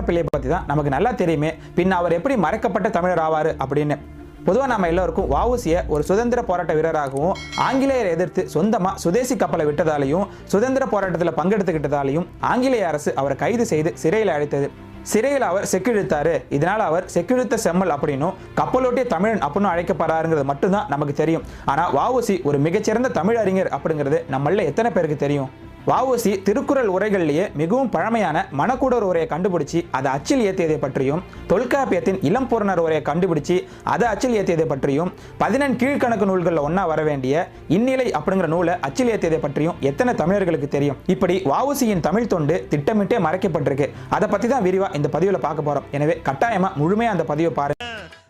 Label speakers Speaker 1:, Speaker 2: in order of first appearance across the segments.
Speaker 1: பிள்ளையை பற்றி தான் நமக்கு நல்லா தெரியுமே. பின் அவர் எப்படி மறைக்கப்பட்ட தமிழர் ஆவார் அப்படின்னு. பொதுவாக நம்ம எல்லோருக்கும் வஉசியை ஒரு சுதந்திர போராட்ட வீரராகவும் ஆங்கிலேயரை எதிர்த்து சொந்தமாக சுதேசி கப்பலை விட்டதாலையும் சுதந்திர போராட்டத்தில் பங்கெடுத்துக்கிட்டதாலையும் ஆங்கிலேய அரசு அவரை கைது செய்து சிறையில் அழைத்தது சிறையில் அவர் செக்கிழுத்தாரு. இதனால் அவர் செக்கிழுத்த செம்மல் அப்படின்னும் கப்பலோட்டிய தமிழன் அப்படின்னு அழைக்கப்படுறாருங்கிறது மட்டும்தான் நமக்கு தெரியும். ஆனால் வவுசி ஒரு மிகச்சிறந்த தமிழ் அறிஞர் அப்படிங்கிறது நம்மள எத்தனை பேருக்கு தெரியும்? வஉசி திருக்குறள் உரைகள்லேயே மிகவும் பழமையான மணக்கூடர் உரையை கண்டுபிடிச்சி அதை அச்சில் ஏற்றியதை பற்றியும் தொல்காப்பியத்தின் இளம்பொருணர் உரையை கண்டுபிடிச்சி அதை அச்சில் ஏற்றியதை பற்றியும் பதினெண் கீழ்கணக்கு நூல்களில் ஒன்றா வர வேண்டிய இந்நிலை அப்படிங்கிற நூலை அச்சில் ஏற்றியதை பற்றியும் எத்தனை தமிழர்களுக்கு தெரியும்? இப்படி வஉசியின் தமிழ் தொண்டு திட்டமிட்டே மறைக்கப்பட்டிருக்கு. அதை பற்றி தான் விரிவாக இந்த பதிவில் பார்க்க போகிறோம் எனவே கட்டாயமாக முழுமையாக அந்த பதிவை பாருங்கள்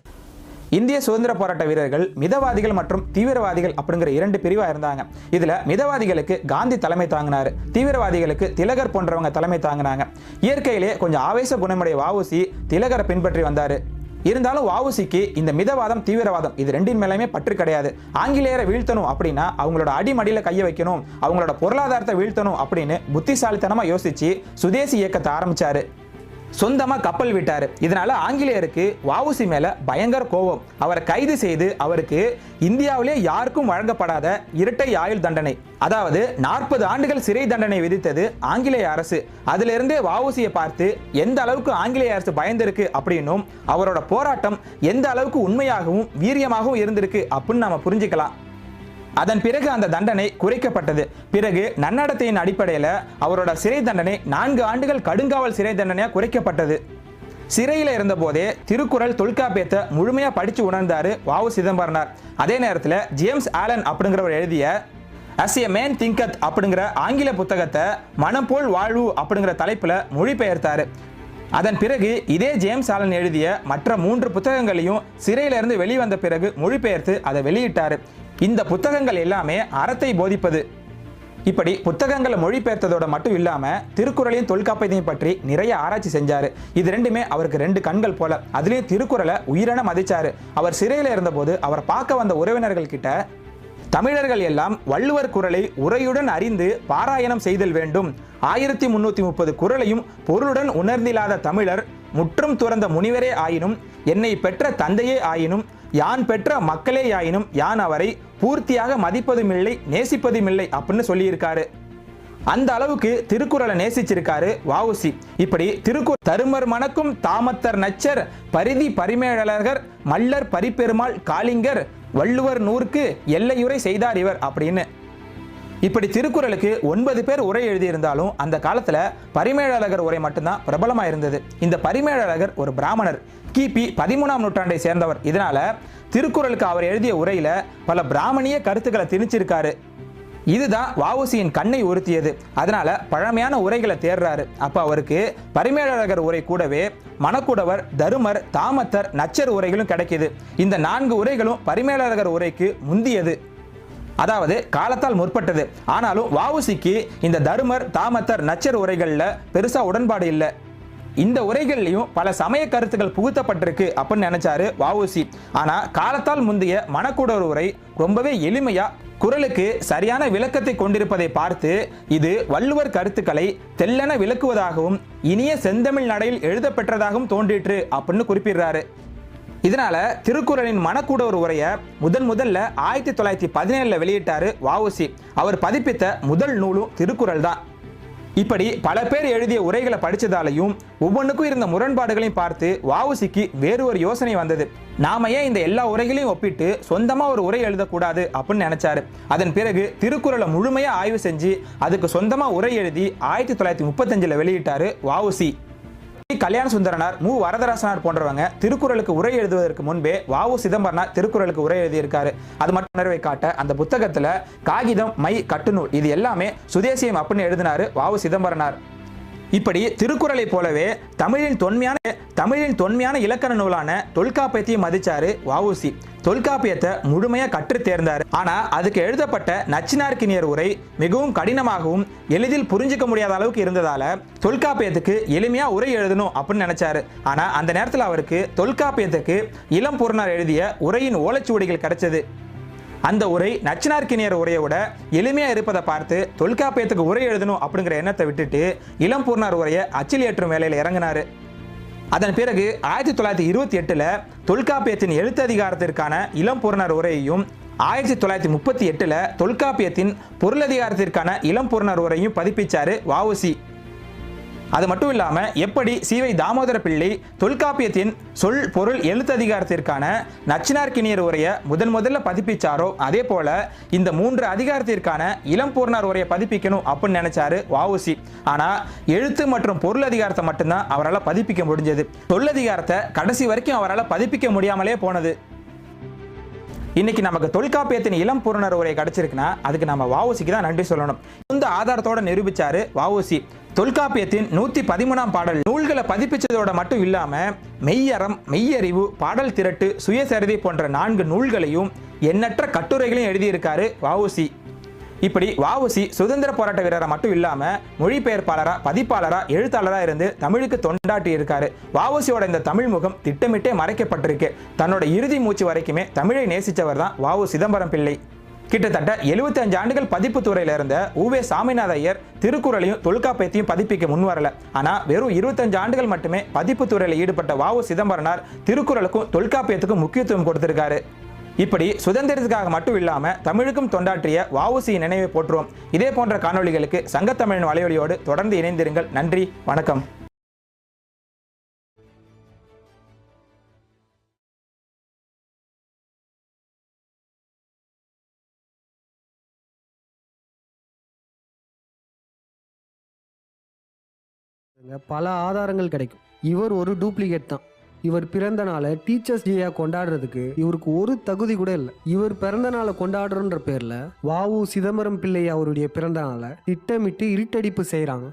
Speaker 1: இந்திய சுதந்திர போராட்ட வீரர்கள் மிதவாதிகள் மற்றும் தீவிரவாதிகள் அப்படிங்கிற இரண்டு பிரிவா இருந்தாங்க. இதுல மிதவாதிகளுக்கு காந்தி தலைமை தாங்கினாரு. தீவிரவாதிகளுக்கு திலகர் போன்றவங்க தலைமை தாங்கினாங்க. இயற்கையிலேயே கொஞ்சம் ஆவேச குணமுடைய வாவுசி திலகரை பின்பற்றி வந்தாரு. இருந்தாலும் வாவுசிக்கு இந்த மிதவாதம் தீவிரவாதம் இது ரெண்டின் மேலேயுமே பற்று கிடையாது. ஆங்கிலேயரை வீழ்த்தணும் அப்படின்னா அவங்களோட அடிமடியில் கையை வைக்கணும் அவங்களோட பொருளாதாரத்தை வீழ்த்தணும் அப்படின்னு புத்திசாலித்தனமாக யோசிச்சு சுதேசி இயக்கத்தை ஆரம்பிச்சாரு. சொந்தமா கப்பல் விட்டாரு. இதனால ஆங்கிலேயருக்கு வாவுசி மேல பயங்கர கோபம். அவரை கைது செய்து அவருக்கு இந்தியாவிலே யாருக்கும் வழங்கப்படாத இரட்டை ஆயுள் தண்டனை. அதாவது நாற்பது ஆண்டுகள் சிறை தண்டனை விதித்தது ஆங்கிலேய அரசு. அதிலிருந்தே வாவுசியை பார்த்து எந்த அளவுக்கு ஆங்கிலேய அரசு பயந்திருக்கு அப்படின்னும் அவரோட போராட்டம் எந்த அளவுக்கு உண்மையாகவும் வீரியமாகவும் இருந்திருக்கு அப்படின்னு நம்ம புரிஞ்சுக்கலாம். அதன் பிறகு அந்த தண்டனை குறைக்கப்பட்டது. பிறகு நன்னடத்தையின் அடிப்படையில் அவரோட சிறை தண்டனை நான்கு ஆண்டுகள் கடுங்காவல் சிறை தண்டனையாக குறைக்கப்பட்டது. சிறையில் இருந்தபோதே திருக்குறள் தொல்காப்பியத்தை முழுமையாக படித்து உணர்ந்தார் வாவு சிதம்பரனார். அதே நேரத்தில் ஜேம்ஸ் ஆலன் அப்படிங்கிறவர் எழுதிய அஸ் எ மேன் திங்கத் அப்படிங்கிற ஆங்கில புத்தகத்தை மனம் போல் வாழ்வு அப்படிங்கிற தலைப்பில் மொழிபெயர்த்தாரு. அதன் பிறகு இதே ஜேம்ஸ் ஆலன் எழுதிய மற்ற மூன்று புத்தகங்களையும் சிறையிலிருந்து வெளிவந்த பிறகு மொழிபெயர்த்து அதை வெளியிட்டார். இந்த புத்தகங்கள் எல்லாமே அறத்தை போதிப்பது. இப்படி புத்தகங்களை மொழிபெயர்த்ததோட மட்டும் இல்லாம திருக்குறளையும் தொல்காப்பியத்தையும் பற்றி நிறைய ஆராய்ச்சி செஞ்சாரு. இது ரெண்டுமே அவருக்கு ரெண்டு கண்கள் போல. அதுலயும் திருக்குறளை உயிரென மதிச்சாரு. அவர் சிறையில இருந்தபோது அவர் பார்க்க வந்த உறவினர்கள் கிட்ட தமிழர்கள் எல்லாம் வள்ளுவர் குரலை உரையுடன் அறிந்து பாராயணம் செய்தல் வேண்டும். ஆயிரத்தி முன்னூத்தி முப்பது குரலையும் பொருளுடன் உணர்ந்தில்லாத தமிழர் முற்றும் துறந்த முனிவரே ஆயினும் என்னை பெற்ற தந்தையே ஆயினும் யான் பெற்ற மக்களே யாயினும் யான் அவரை பூர்த்தியாக மதிப்பதுமில்லை நேசிப்பதுமில்லை அப்படின்னு சொல்லியிருக்காரு. அந்த அளவுக்கு திருக்குறளை நேசிச்சிருக்காரு வாவுசி இப்படி திருக்குறள் தருமர் மணக்கும் தாமத்தர் நச்சர் பரிதி பரிமேழலர்கள் மல்லர் பரிப்பெருமாள் காளிங்கர் வள்ளுவர் நூறுக்கு எல்லையுரை செய்தார் இவர் அப்படின்னு இப்படி திருக்குறளுக்கு ஒன்பது பேர் உரை எழுதியிருந்தாலும் அந்த காலத்துல பரிமேழழகர் உரை மட்டும்தான் பிரபலமா இருந்தது. இந்த பரிமேழழகர் ஒரு பிராமணர். கிபி பதிமூணாம் நூற்றாண்டை சேர்ந்தவர். இதனால திருக்குறளுக்கு அவர் எழுதிய உரையில பல பிராமணிய கருத்துக்களை திணிச்சிருக்காரு. இதுதான் வாவுசியின் கண்ணை உறுத்தியது. அதனால பழமையான உரைகளை தேடுறாரு அப்ப அவருக்கு பரிமேலழகர் உரை கூடவே மணக்குடவர் தருமர் தாமத்தர் நச்சர் உரைகளும் கிடைக்கிது. இந்த நான்கு உரைகளும் பரிமேலழகர் உரைக்கு முந்தியது. அதாவது காலத்தால் முற்பட்டது. ஆனாலும் வஉசிக்கு இந்த தருமர் தாமத்தர் நச்சர் உரைகளில் பெருசாக உடன்பாடு இல்லை. இந்த உரைகள்லையும் பல சமய கருத்துக்கள் புகுத்தப்பட்டிருக்கு அப்படின்னு நினைச்சாரு வஉசி. ஆனா காலத்தால் முந்தைய மணக்கூடர் உரை ரொம்பவே எளிமையா குரலுக்கு சரியான விளக்கத்தை கொண்டிருப்பதை பார்த்து இது வள்ளுவர் கருத்துக்களை தெல்லென விளக்குவதாகவும் இனிய செந்தமிழ் நடையில் எழுதப்பெற்றதாகவும் தோன்றிற்று அப்படின்னு குறிப்பிடுறாரு. இதனால திருக்குறளின் மணக்கூட ஒரு உரையை முதன் முதல்ல ஆயிரத்தி தொள்ளாயிரத்தி பதினேழுல வெளியிட்டாரு வாவுசி அவர் பதிப்பித்த முதல் நூலும் திருக்குறள் தான். இப்படி பல பேர் எழுதிய உரைகளை படிச்சதாலையும் ஒவ்வொன்றுக்கும் இருந்த முரண்பாடுகளையும் பார்த்து வாவுசிக்கு வேறு ஒரு யோசனை வந்தது. நாம ஏன் இந்த எல்லா உரைகளையும் ஒப்பிட்டு சொந்தமா ஒரு உரை எழுதக்கூடாது அப்படின்னு நினைச்சாரு. அதன் பிறகு திருக்குறளை முழுமையா ஆய்வு செஞ்சு அதுக்கு சொந்தமா உரை எழுதி ஆயிரத்தி தொள்ளாயிரத்தி முப்பத்தஞ்சில் வெளியிட்டாரு வாவுசி கல்யாண சுந்தரனார் மு. வரதராசனார் போன்றவங்க திருக்குறளுக்கு உரை எழுதுவதற்கு முன்பே வாவு சிதம்பரனார் திருக்குறளுக்கு உரை எழுதியிருக்காரு. அது மட்டும் உணர்வை காட்ட அந்த புத்தகத்துல காகிதம் மை கட்டுநூல் இது எல்லாமே சுதேசியம் அப்படின்னு எழுதினாரு வாவு சிதம்பரனார். இப்படி திருக்குறளை போலவே தமிழின் தொன்மையான தமிழின் தொன்மையான இலக்கண நூலான தொல்காப்பியத்தையும் மதிச்சாரு வாவுசி தொல்காப்பியத்தை முழுமையா கற்று தேர்ந்தார். ஆனா அதுக்கு எழுதப்பட்ட நச்சினார்கினியர் உரை மிகவும் கடினமாகவும் எளிதில் புரிஞ்சுக்க முடியாத அளவுக்கு இருந்ததால தொல்காப்பியத்துக்கு எளிமையா உரை எழுதணும் அப்படின்னு நினைச்சாரு. ஆனா அந்த நேரத்தில் அவருக்கு தொல்காப்பியத்துக்கு இளம் பூர்ணர் எழுதிய உரையின் ஓலைச்சுவடிகள் கிடைச்சது. அந்த உரை நச்சினார்கினியர் உரையை விட எளிமையா இருப்பதை பார்த்து தொல்காப்பியத்துக்கு உரை எழுதணும் அப்படிங்கிற எண்ணத்தை விட்டுட்டு இளம்பூர்ணார் உரையை அச்சில் ஏற்றும் வேலையில் இறங்கினாரு. அதன் பிறகு ஆயிரத்தி தொள்ளாயிரத்தி இருபத்தி எட்டில் தொல்காப்பியத்தின் எழுத்ததிகாரத்திற்கான இளம் பொருணர் உரையையும் ஆயிரத்தி தொள்ளாயிரத்தி முப்பத்தி எட்டில் தொல்காப்பியத்தின் பொருளதிகாரத்திற்கான இளம் பொருணர் உரையும் பதிப்பிச்சாரு வாவுசி அது மட்டும் இல்லாம எப்படி சிவை தாமோதர பிள்ளை தொல்காப்பியத்தின் சொல் பொருள் எழுத்ததிகாரத்திற்கான நச்சினார்கிணியர் உரைய முதன் முதல்ல பதிப்பிச்சாரோ? அதே போல இந்த மூன்று அதிகாரத்திற்கான இளம் பூர்ணர் உரையை பதிப்பிக்கணும் அப்படின்னு நினைச்சாரு வாவுசி ஆனா எழுத்து மற்றும் பொருள் அதிகாரத்தை மட்டும்தான் அவரால் பதிப்பிக்க முடிஞ்சது. சொல்லதிகாரத்தை கடைசி வரைக்கும் அவரால் பதிப்பிக்க முடியாமலே போனது. இன்னைக்கு நமக்கு தொல்காப்பியத்தின் இளம் பூரணர் உரை கிடைச்சிருக்குன்னா அதுக்கு நம்ம வஉசிக்கு தான் நன்றி சொல்லணும். இந்த ஆதாரத்தோட நிரூபிச்சாரு வஉசி. தொல்காப்பியத்தின் நூத்தி பதிமூணாம் பாடல் நூல்களை பதிப்பிச்சதோட மட்டும் இல்லாம மெய்யறம் மெய்யறிவு பாடல் திரட்டு சுயசரிதை போன்ற நான்கு நூல்களையும் எண்ணற்ற கட்டுரைகளையும் எழுதியிருக்காரு வஉசி. இப்படி வாவுசி சுதந்திர போராட்ட வீரரா மட்டும் இல்லாம மொழிபெயர்ப்பாளரா பதிப்பாளரா எழுத்தாளரா இருந்து தமிழுக்கு தொண்டாட்டி இருக்காரு. வாவுசியோட இந்த தமிழ் முகம் திட்டமிட்டே மறைக்கப்பட்டிருக்கு. தன்னோட இறுதி மூச்சு வரைக்குமே தமிழை நேசித்தவர் தான் வாவு சிதம்பரம் பிள்ளை. கிட்டத்தட்ட 75 ஆண்டுகள் பதிப்பு துறையில இருந்த உவே சாமிநாத ஐயர் திருக்குறளையும் தொல்காப்பியத்தையும் பதிப்பிக்க முன்வரல ஆனா வெறும் 25 ஆண்டுகள் மட்டுமே பதிப்பு துறையில ஈடுபட்ட வாவு சிதம்பரனார் திருக்குறளுக்கும் தொல்காப்பியத்துக்கும் முக்கியத்துவம் கொடுத்திருக்காரு. இப்படி சுதந்திரத்துக்காக மட்டும் இல்லாம தமிழுக்கும் தொண்டாற்றிய வஉசி நினைவை போற்றுவோம். இதே போன்ற காணொளிகளுக்கு சங்கத்தமிழின் வலையொலியோடு தொடர்ந்து இணைந்திருங்கள். நன்றி வணக்கம்.
Speaker 2: பல ஆதாரங்கள் கிடைக்கும். இவர் ஒரு டூப்ளிகேட் தான். இவர் பிறந்த நாளை டீச்சர்ஸ் டேயா கொண்டாடுறதுக்கு இவருக்கு ஒரு தகுதி கூட இல்லை. இவர் பிறந்த நாளை கொண்டாடுறன்ற பேர்ல வாவு சிதம்பரம் பிள்ளை அவருடைய பிறந்த நாளை திட்டமிட்டு இருட்டடிப்பு செய்கிறாங்க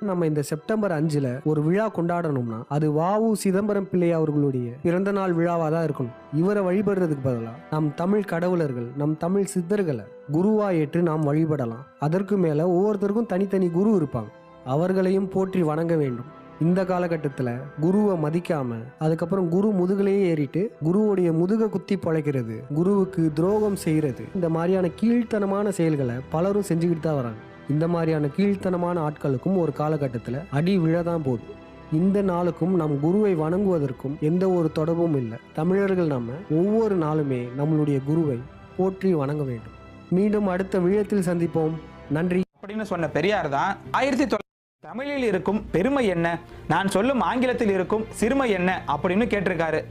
Speaker 2: நம்ம இந்த செப்டம்பர் அஞ்சுல ஒரு விழா கொண்டாடணும்னா அது வாவு சிதம்பரம் பிள்ளை அவர்களுடைய பிறந்த நாள் விழாவா தான் இருக்கணும். இவரை வழிபடுறதுக்கு பதிலா நம் தமிழ் கடவுளர்கள் நம் தமிழ் சித்தர்களை குருவா ஏற்று நாம் வழிபடலாம். அதற்கு மேல ஒவ்வொருத்தருக்கும் தனித்தனி குரு இருப்பாங்க. அவர்களையும் போற்றி வணங்க வேண்டும். இந்த காலகட்டத்தில் குருவை மதிக்காம அதுக்கப்புறம் குரு முதுகலையே ஏறிட்டு குருவுடைய முதுக குத்தி பொழைக்கிறது குருவுக்கு துரோகம் செய்கிறது இந்த மாதிரியான கீழ்த்தனமான செயல்களை பலரும் செஞ்சுக்கிட்டு தான் வராங்க. இந்த மாதிரியான கீழ்த்தனமான ஆட்களுக்கும் ஒரு காலகட்டத்தில் அடி விழதான் போகுது இந்த நாளுக்கும் நம் குருவை வணங்குவதற்கும் எந்த ஒரு தொடர்பும் இல்லை. தமிழர்கள் நம்ம ஒவ்வொரு நாளுமே நம்மளுடைய குருவை போற்றி வணங்க வேண்டும். மீண்டும் அடுத்த விழத்தில் சந்திப்போம். நன்றி.
Speaker 1: அப்படின்னு சொன்ன பெரியார் தான் ஆயிரத்தி தொள்ளாயிரத்தி தமிழில் இருக்கும் பெருமை என்ன? நான் சொல்லும் ஆங்கிலத்தில் இருக்கும் சிறுமை என்ன? அப்படின்னு கேட்டிருக்காரு.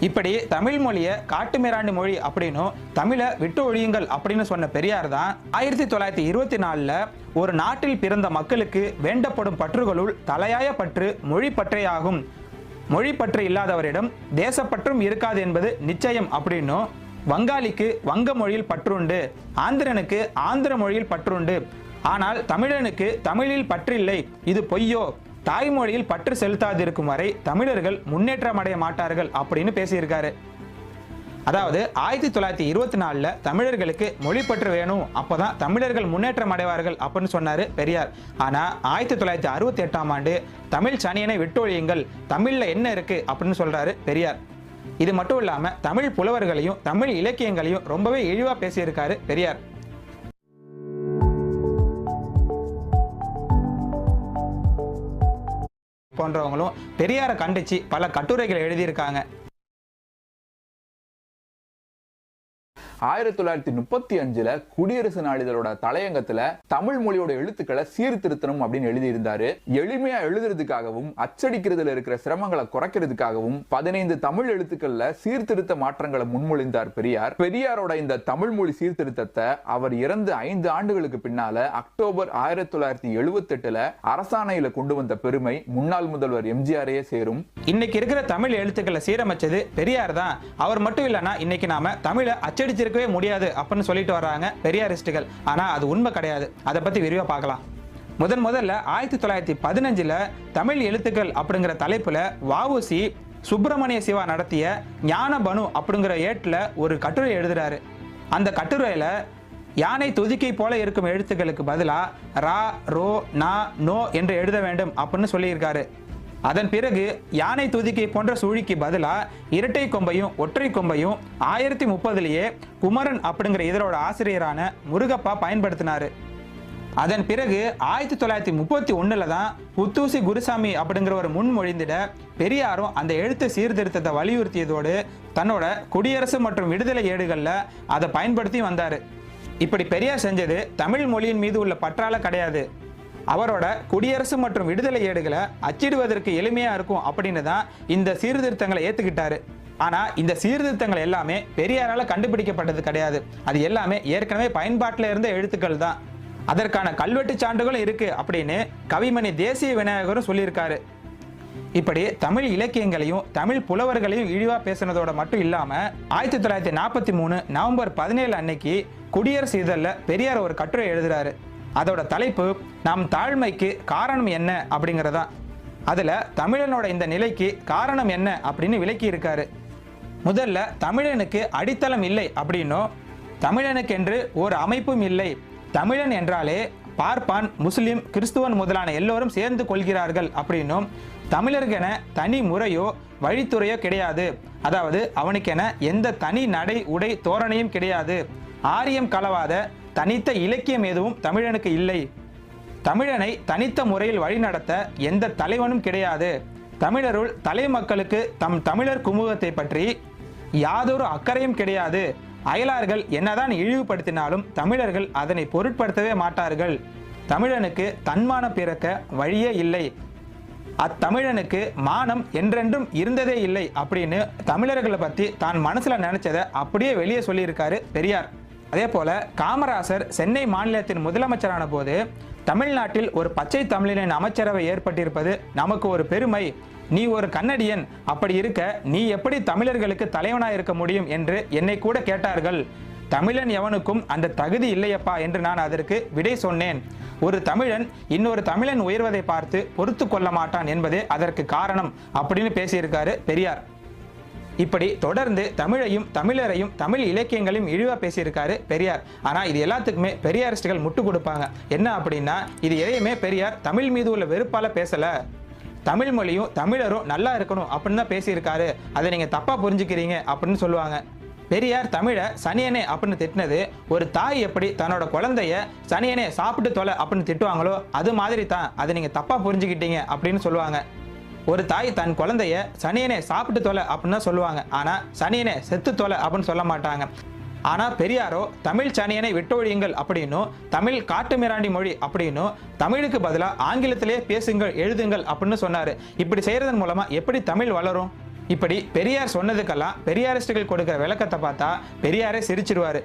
Speaker 1: இப்படி தமிழ் மொழியை காட்டுமிராண்டி மொழி அப்படின்னும் தமிழை விட்டு ஒழியுங்கள் அப்படின்னு சொன்ன பெரியார் தான் ஆயிரத்தி தொள்ளாயிரத்தி இருபத்தி நாலில் ஒரு நாட்டில் பிறந்த மக்களுக்கு வேண்டப்படும் பற்றுகளுள் தலையாய பற்று மொழி பற்றையாகும். மொழி பற்று இல்லாதவரிடம் தேசப்பற்றும் இருக்காது என்பது நிச்சயம் அப்படின்னும் வங்காளிக்கு வங்க மொழியில் பற்றுண்டு ஆந்திரனுக்கு ஆந்திர மொழியில் பற்றுண்டு ஆனால் தமிழனுக்கு தமிழில் பற்றில்லை. இது பொய்யோ? தாய்மொழியில் பற்று செலுத்தாதிருக்கும் வரை தமிழர்கள் முன்னேற்றம் அடைய மாட்டார்கள் அப்படின்னு பேசியிருக்காரு. அதாவது ஆயிரத்தி தொள்ளாயிரத்தி இருபத்தி நாலில் தமிழர்களுக்கு மொழிப்பற்று வேணும். அப்போ தான் தமிழர்கள் முன்னேற்றம் அடைவார்கள் அப்படின்னு சொன்னார் பெரியார். ஆனால் ஆயிரத்தி தொள்ளாயிரத்தி அறுபத்தி எட்டாம் ஆண்டு தமிழ் சனியனை விட்டொழியுங்கள் தமிழில் என்ன இருக்குது அப்படின்னு சொல்கிறாரு பெரியார். இது மட்டும் இல்லாமல் தமிழ் புலவர்களையும் தமிழ் இலக்கியங்களையும் ரொம்பவே இழிவாக பேசியிருக்காரு பெரியார். போன்றவங்களும் பெரியாரை கண்டிச்சு பல கட்டுரைகள் எழுதியிருக்காங்க.
Speaker 3: ஆயிரத்தி தொள்ளாயிரத்தி முப்பத்தி அஞ்சுல குடியரசு நாளிதழோட தலையங்கத்துல தமிழ் மொழியோட எழுத்துக்களை சீர்திருத்தணும் அப்படின்னு எழுதியிருந்தாரு. எளிமையா எழுதுறதுக்காகவும் அச்சடிக்கிறதுல இருக்கிற சிரமங்களை குறைக்கிறதுக்காகவும் பதினைந்து தமிழ் எழுத்துக்கள்ல சீர்திருத்த மாற்றங்களை முன்மொழிந்தார் பெரியார். பெரியாரோட இந்த தமிழ் மொழி சீர்திருத்தத்தை அவர் இறந்து ஐந்து ஆண்டுகளுக்கு பின்னால அக்டோபர் ஆயிரத்தி தொள்ளாயிரத்தி எழுபத்தி எட்டுல அரசாணையில கொண்டு வந்த பெருமை முன்னாள் முதல்வர் எம்ஜிஆரையே சேரும்.
Speaker 1: இன்னைக்கு இருக்கிற தமிழ் எழுத்துக்களை சீரமைச்சது பெரியார் தான். அவர் மட்டும் இல்லைன்னா இன்னைக்கு நாம தமிழை அச்சடிச்சு அச்சடிச்சிருக்கவே முடியாது அப்படின்னு சொல்லிட்டு வர்றாங்க பெரியாரிஸ்டுகள். ஆனால் அது உண்மை கிடையாது. அதை பற்றி விரிவாக பார்க்கலாம். முதன் முதல்ல ஆயிரத்தி தொள்ளாயிரத்தி பதினஞ்சில் தமிழ் எழுத்துக்கள் அப்படிங்கிற தலைப்பில் வஉசி சுப்பிரமணிய சிவா நடத்திய ஞானபனு அப்படிங்கிற ஏட்டில் ஒரு கட்டுரை எழுதுறாரு. அந்த கட்டுரையில் யானை துதிக்கை போல இருக்கும் எழுத்துக்களுக்கு பதிலாக ரா ரோ நா நோ என்று எழுத வேண்டும் அப்படின்னு சொல்லியிருக்காரு. அதன் பிறகு யானை துதிக்கை போன்ற சூழிக்கு பதிலாக இரட்டை கொம்பையும் ஒற்றை கொம்பையும் ஆயிரத்தி முப்பதுலேயே குமரன் அப்படிங்கிற இதரோட ஆசிரியரான முருகப்பா பயன்படுத்தினார். அதன் பிறகு ஆயிரத்தி தொள்ளாயிரத்தி முப்பத்தி ஒன்றில் தான் புத்தூசி குருசாமி அப்படிங்கிற ஒரு முன்மொழிந்திட பெரியாரும் அந்த எழுத்து சீர்திருத்தத்தை வலியுறுத்தியதோடு தன்னோட குடியரசு மற்றும் விடுதலை ஏடுகளில் அதை பயன்படுத்தி வந்தார். இப்படி பெரியார் செஞ்சது தமிழ் மொழியின் மீது உள்ள பற்றால கிடையாது. அவரோட குடியரசு மற்றும் விடுதலை ஏடுகளை அச்சிடுவதற்கு எளிமையா இருக்கும் அப்படின்னு தான் இந்த சீர்திருத்தங்களை ஏத்துக்கிட்டாரு. ஆனா இந்த சீர்திருத்தங்கள் எல்லாமே பெரியாரால கண்டுபிடிக்கப்பட்டது கிடையாது. அது எல்லாமே ஏற்கனவே பயன்பாட்டில் இருந்த எழுத்துக்கள் தான். அதற்கான கல்வெட்டு சான்றுகளும் இருக்கு அப்படின்னு கவிமணி தேசிய விநாயகரும் சொல்லியிருக்காரு. இப்படி தமிழ் இலக்கியங்களையும் தமிழ் புலவர்களையும் இழிவா பேசுனதோட மட்டும் இல்லாம ஆயிரத்தி தொள்ளாயிரத்தி நாற்பத்தி மூணு நவம்பர் பதினேழு அன்னைக்கு குடியரசு இதழில் பெரியார் ஒரு கட்டுரை எழுதுறாரு. அதோட தலைப்பு நம் தாழ்மைக்கு காரணம் என்ன? அப்படிங்கிறதா. அதில் தமிழனோட இந்த நிலைக்கு காரணம் என்ன அப்படின்னு விளக்கி இருக்காரு. முதல்ல தமிழனுக்கு அடித்தளம் இல்லை அப்படின்னும் தமிழனுக்கென்று ஒரு அமைப்பும் இல்லை. தமிழன் என்றாலே பார்ப்பான் முஸ்லிம் கிறிஸ்துவன் முதலான எல்லோரும் சேர்ந்து கொள்கிறார்கள் அப்படின்னும் தமிழர்கென தனி முறையோ வழித்துறையோ கிடையாது. அதாவது அவனுக்கென எந்த தனி நடை உடை தோரணையும் கிடையாது. ஆரியம் கலவாத தனித்த இலக்கியம் எதுவும் தமிழனுக்கு இல்லை. தமிழனை தனித்த முறையில் வழிநடத்த எந்த தலைவனும் கிடையாது. தமிழருள் தலைமக்களுக்கு தம் தமிழர் குமுகத்தை பற்றி யாதொரு அக்கறையும் கிடையாது. அயலார்கள் என்னதான் இழிவுபடுத்தினாலும் தமிழர்கள் அதனை பொருட்படுத்தவே மாட்டார்கள். தமிழனுக்கு தன்மானம் பிறக்க வழியே இல்லை. அத்தமிழனுக்கு மானம் என்றென்றும் இருந்ததே இல்லை அப்படின்னு தமிழர்களை பற்றி தான் மனசில் நினச்சதை அப்படியே வெளியே சொல்லியிருக்காரு பெரியார். அதே போல காமராசர் சென்னை மாநிலத்தின் முதலமைச்சரான போது தமிழ்நாட்டில் ஒரு பச்சை தமிழனின் அமைச்சரவை ஏற்பட்டிருப்பது நமக்கு ஒரு பெருமை. நீ ஒரு கன்னடியன் அப்படி இருக்க நீ எப்படி தமிழர்களுக்கு தலைவனாக இருக்க முடியும் என்று என்னை கூட கேட்டார்கள். தமிழன் எவனுக்கும் அந்த தகுதி இல்லையப்பா என்று நான் அதற்கு விடை சொன்னேன். ஒரு தமிழன் இன்னொரு தமிழன் உயர்வதை பார்த்து பொறுத்து கொள்ள மாட்டான் என்பதே அதற்கு காரணம் அப்படின்னு பேசியிருக்காரு பெரியார். இப்படி தொடர்ந்து தமிழையும் தமிழரையும் தமிழ் இலக்கியங்களையும் இழிவாக பேசியிருக்காரு பெரியார். ஆனால் இது எல்லாத்துக்குமே பெரியாரிஸ்டுகள் முட்டு கொடுப்பாங்க. என்ன அப்படின்னா இது எதையுமே பெரியார் தமிழ் மீது உள்ள வெறுப்பால் பேசலை. தமிழ் மொழியும் தமிழரும் நல்லா இருக்கணும் அப்படின்னு தான் பேசியிருக்காரு. அதை நீங்கள் தப்பாக புரிஞ்சுக்கிறீங்க அப்படின்னு சொல்லுவாங்க. பெரியார் தமிழை சனியனே அப்படின்னு திட்டினது ஒரு தாய் எப்படி தன்னோட குழந்தைய சனியனே சாப்பிட்டு தொலை அப்படின்னு திட்டுவாங்களோ அது மாதிரி தான் அதை நீங்கள் தப்பாக புரிஞ்சுக்கிட்டீங்க அப்படின்னு சொல்லுவாங்க. ஒரு தாய் தன் குழந்தைய சனியனே சாப்பிட்டு தொலை அப்படின்னு சொல்லுவாங்க. ஆனா சனியனே செத்து தொலை அப்படின்னு சொல்ல மாட்டாங்க. ஆனா பெரியாரோ தமிழ் சனியனை விட்டொழியுங்கள் அப்படின்னும் தமிழ் காட்டுமிராண்டி மொழி அப்படின்னும் தமிழுக்கு பதிலாக ஆங்கிலத்திலே பேசுங்கள் எழுதுங்கள் அப்படின்னு சொன்னாரு. இப்படி செய்யறதன் மூலமா எப்படி தமிழ் வளரும்? இப்படி பெரியார் சொன்னதுக்கெல்லாம் பெரியாரிஸ்டுகள் கொடுக்குற விளக்கத்தை பார்த்தா பெரியாரே சிரிச்சிருவாரு.